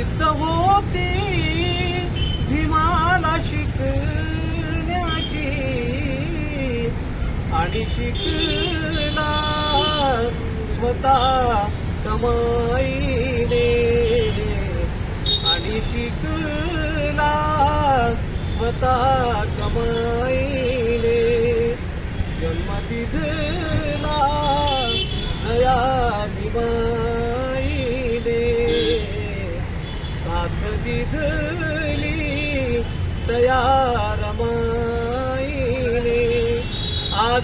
होती. भीमाला शिकण्याची. आणि शिकला स्वतः कमाईने. आणि शिकला स्वतः कमाईने. जन्म दिधला जया विमा साथ दिधली दया रमाईने आज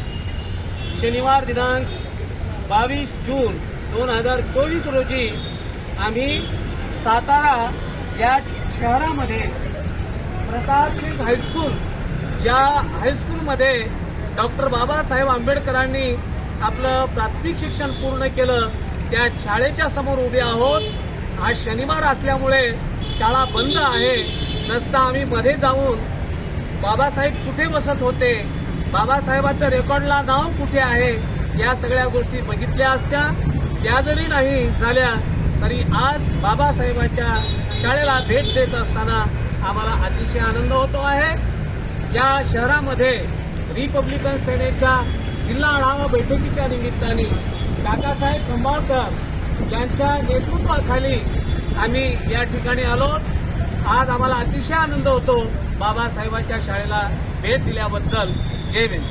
शनिवार दिनांक बावीस जून दोन हजार चोवीस रोजी आम्ही सातारा या शहरामध्ये प्रताप सिंग हायस्कूल ज्या हायस्कूलमध्ये डॉक्टर बाबासाहेब आंबेडकरांनी आपलं प्राथमिक शिक्षण पूर्ण केलं त्या शाळेच्या समोर उभे आहोत. आज शनिवार असल्यामुळे शाळा बंद आहे. नसता आम्ही मध्ये जाऊन बाबासाहेब कुठे बसत होते? बाबासाहेबांच्या रेकॉर्डला नाव कुठे आहे? या सगळ्या गोष्टी बघितल्या असत्या. त्या जरी नाही झाल्या तरी आज बाबासाहेबांच्या शाळेला भेट देत असताना आम्हाला अतिशय आनंद होतो आहे. या शहरामध्ये रिपब्लिकन सेनेच्या जिल्हा आढावा बैठकीच्या निमित्ताने काकासाहेब खंबाळकर यांच्या नेतृत्वाखाली आम्ही या ठिकाणी आलो. आज आम्हाला अतिशय आनंद होतो बाबासाहेबांच्या शाळेला भेट दिल्याबद्दल. जय भीम.